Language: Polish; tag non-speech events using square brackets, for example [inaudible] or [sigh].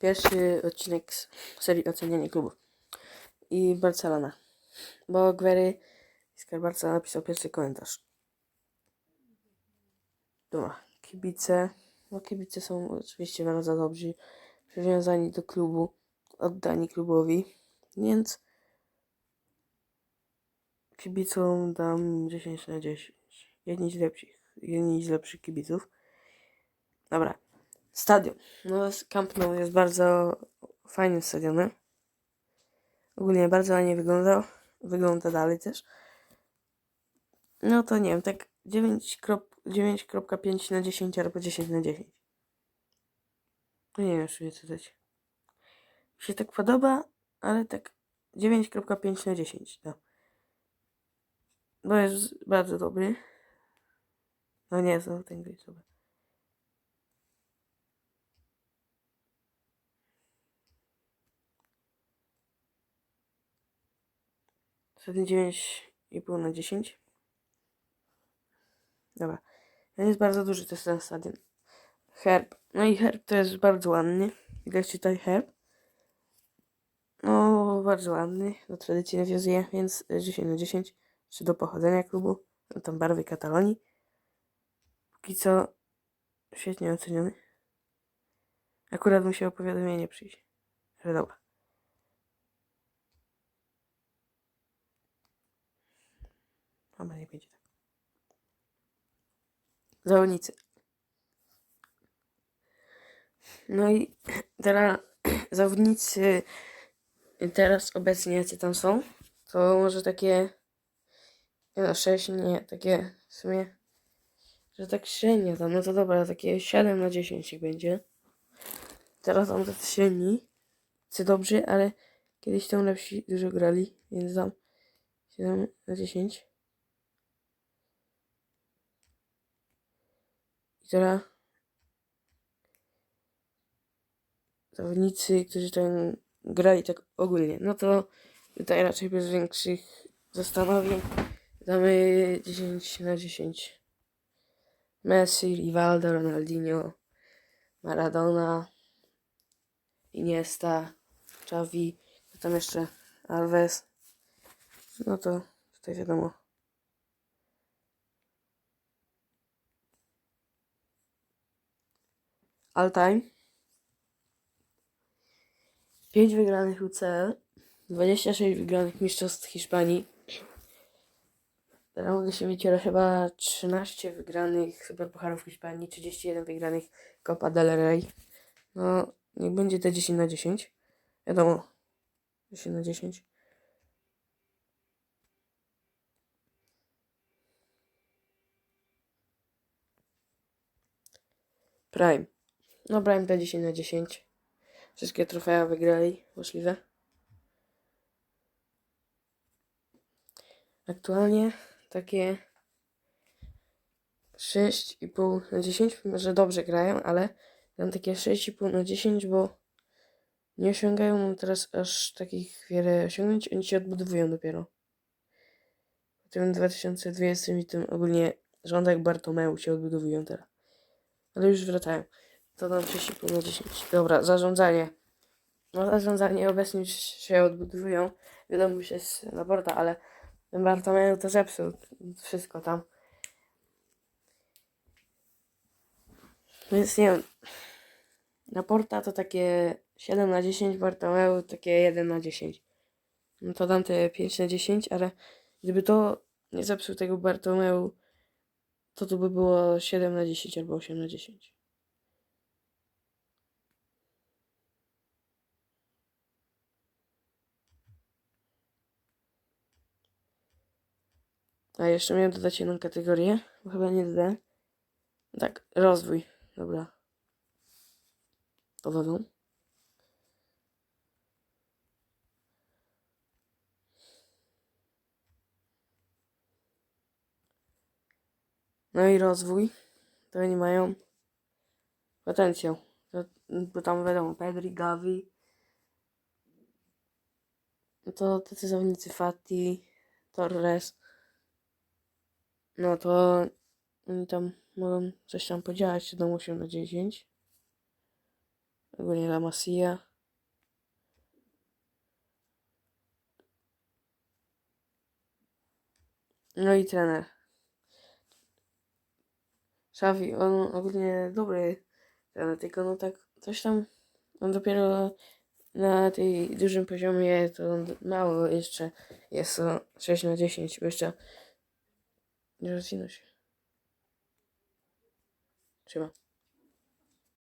pierwszy odcinek z serii oceniania klubów. I Barcelona. Bo Gwery z Barca napisał pierwszy komentarz. Dobra, kibice. No kibice są oczywiście bardzo dobrzy. Przywiązani do klubu, oddani klubowi. Więc kibicom dam 10 na 10. Jedni z lepszych, jedni z lepszych kibiców. Dobra. Stadion. No, Camp Nou jest bardzo fajnym stadionem. Ogólnie bardzo ładnie wyglądał. Wygląda dalej też. No to nie wiem, tak 9,5 9,5 na 10 albo 10 na 10. No nie wiem, czy co dać. Mi się tak podoba, ale tak 9,5 na 10. No. Bo jest bardzo dobry. No nie, znowu ten gry sobie. Wtedy 9,5 na 10. Dobra. Ten jest bardzo duży, to jest ten stadion. Herb. No i herb to jest bardzo ładny. Widać tutaj herb. No, bardzo ładny. Do tradycji nawiązuje, więc 10 na 10. Czy do pochodzenia klubu. No, tam barwy Katalonii. Póki co świetnie oceniony. Akurat musiało powiadomienie przyjść. Ale dobra. Dobra, nie będzie tak. Zawodnicy. No i [clears throat] teraz [clears throat] zawodnicy teraz obecnie jacy tam są, to może takie nie no, 6, nie, takie w sumie, że tak średnio tam, no to dobra, takie 7 na 10 ich będzie. Teraz tam tacy średni, co dobrzy, ale kiedyś tam lepsi dużo grali, więc dam 7 na 10. I teraz zawodnicy, którzy tam grali tak ogólnie, no to tutaj raczej bez większych zastanowień damy 10 na 10. Messi, Rivaldo, Ronaldinho, Maradona, Iniesta, Xavi, to tam jeszcze Alves. No to tutaj wiadomo. All time. 5 wygranych UCL, 26 wygranych mistrzostw Hiszpanii. Teraz mogę się mieć, chyba 13 wygranych Superpucharów Hiszpanii, 31 wygranych Copa del Rey. No, niech będzie te 10 na 10. Wiadomo, 10 na 10. Prime. No, Prime to 10 na 10. Wszystkie trofea wygrali, możliwe. Aktualnie takie 6,5 na 10, mimo że dobrze grają, ale dam takie 6,5 na 10, bo nie osiągają teraz aż takich wiele osiągnięć, oni się odbudowują dopiero. W tym 2020 i tym ogólnie rządek Bartomeu się odbudowują teraz. Ale już wracają. To dam 6,5 na 10. Dobra, zarządzanie. No zarządzanie obecnie już się odbudowują. Wiadomo, już jest Laporta, ale ten Bartomeu to zepsuł wszystko tam. Więc nie wiem. Laporta to takie 7 na 10, Bartomeu takie 1 na 10. No to dam te 5 na 10, ale gdyby to nie zepsuł tego Bartomeu, to to by było 7 na 10 albo 8 na 10. A jeszcze miałem dodać jedną kategorię, bo chyba nie dodałem. Tak, rozwój. Dobra. To dodam. No i rozwój. To oni mają potencjał. Bo tam wiadomo, Pedri, Gavi. To tacy zawodnicy Fati, Torres. No to oni tam mogą coś tam podziałać, czy dam 8 na 10. ogólnie La Masia. No i trener. Xavi, on ogólnie dobry trener, tylko no tak coś tam, on dopiero na tej dużym poziomie to mało jeszcze jest to 6 na 10, bo jeszcze nie rozwinął się. Trzyma.